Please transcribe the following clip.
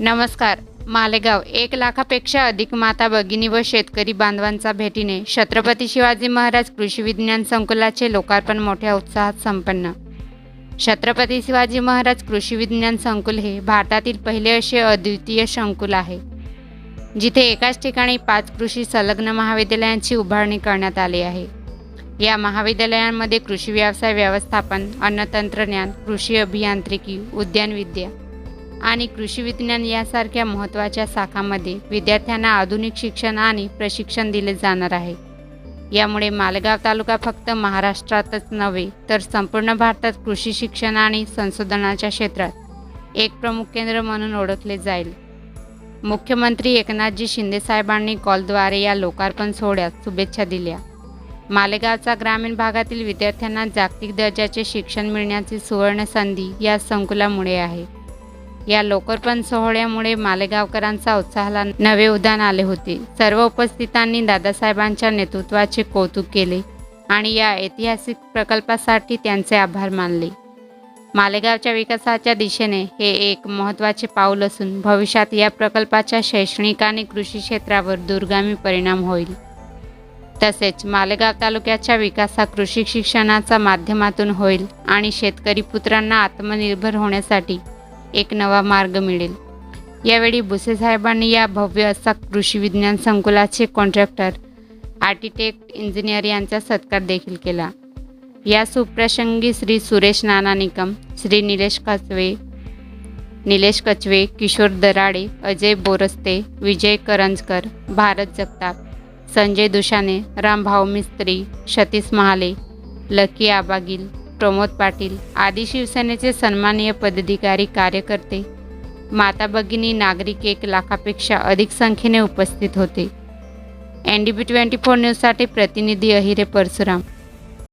नमस्कार. मालेगाव एक लाखापेक्षा अधिक माता भगिनी व शेतकरी बांधवांचा भेटीने छत्रपती शिवाजी महाराज कृषी विज्ञान संकुलाचे लोकार्पण मोठ्या उत्साहात संपन्न. छत्रपती शिवाजी महाराज कृषी विज्ञान संकुल हे भारतातील पहिले असे अद्वितीय संकुल आहे जिथे एकाच ठिकाणी पाच कृषी संलग्न महाविद्यालयांची उभारणी करण्यात आली आहे. या महाविद्यालयांमध्ये कृषी व्यवसाय व्यवस्थापन अन्नतंत्रज्ञान कृषी अभियांत्रिकी उद्यानविद्या आणि कृषी विज्ञान यासारख्या महत्त्वाच्या शाखामध्ये विद्यार्थ्यांना आधुनिक शिक्षण आणि प्रशिक्षण दिले जाणार आहे. यामुळे मालेगाव तालुका फक्त महाराष्ट्रातच नव्हे तर संपूर्ण भारतात कृषी शिक्षण आणि संशोधनाच्या क्षेत्रात एक प्रमुख केंद्र म्हणून ओळखले जाईल. मुख्यमंत्री एकनाथजी शिंदेसाहेबांनी कॉलद्वारे या लोकार्पण सोहळ्यात शुभेच्छा दिल्या. मालेगावचा ग्रामीण भागातील विद्यार्थ्यांना जागतिक दर्जाचे शिक्षण मिळण्याची सुवर्ण संधी या संकुलामुळे आहे. या लोकार्पण सोहळ्यामुळे मालेगावकरांचा उत्साहाला नवे उदान आले होते. सर्व उपस्थितांनी दादासाहेबांच्या नेतृत्वाचे कौतुक केले आणि या ऐतिहासिक प्रकल्पासाठी त्यांचे आभार मानले. मालेगावच्या विकासाच्या दिशेने हे एक महत्त्वाचे पाऊल असून भविष्यात या प्रकल्पाच्या शैक्षणिक आणि कृषी क्षेत्रावर दूरगामी परिणाम होईल. तसेच मालेगाव तालुक्याच्या विकास हा कृषी शिक्षणाचा माध्यमातून होईल आणि शेतकरी पुत्रांना आत्मनिर्भर होण्यासाठी एक नवा मार्ग मिळेल. यावेळी भुसे साहेबांनी या भव्य असा कृषी विज्ञान संकुलाचे कॉन्ट्रॅक्टर आर्किटेक्ट इंजिनियर यांचा सत्कार देखील केला. या सुप्रसंगी श्री सुरेश नाना निकम श्री निलेश कचवे निलेश कचवे किशोर दराडे अजय बोरस्ते विजय करंजकर भारत जगताप संजय दुशाने रामभाऊ मिस्त्री सतीश महाले लकी आबागिल प्रमोद पाटील आदी शिवसेनेचे सन्माननीय पदाधिकारी कार्यकर्ते माता भगिनी नागरिक एक लाखापेक्षा अधिक संख्येने उपस्थित होते. N D B twenty four न्यूजसाठी प्रतिनिधी अहिरे परशुराम.